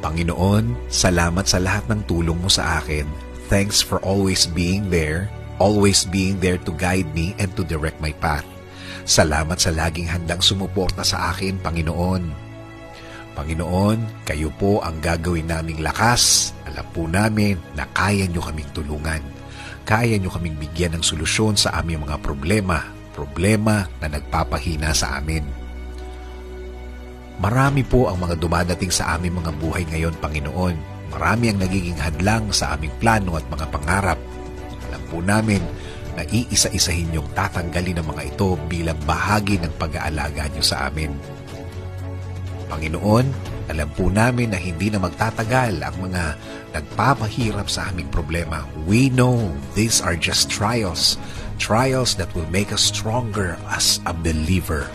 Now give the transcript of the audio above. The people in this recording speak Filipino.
Panginoon, salamat sa lahat ng tulong mo sa akin. Thanks for always being there, always being there to guide me and to direct my path. Salamat sa laging handang sumuporta sa akin, Panginoon. Panginoon, kayo po ang gagawin naming lakas. Alam po namin na kaya nyo kaming tulungan. Kaya nyo kaming bigyan ng solusyon sa aming mga problema, problema na nagpapahina sa amin. Marami po ang mga dumadating sa aming mga buhay ngayon, Panginoon. Marami ang nagiging hadlang sa aming plano at mga pangarap. Alam po namin na iisa-isahin niyong tatanggalin ang mga ito bilang bahagi ng pag-aalaga niyo sa amin. Panginoon, alam po namin na hindi na magtatagal ang mga nagpapahirap sa aming problema. We know these are just trials, trials that will make us stronger as a believer.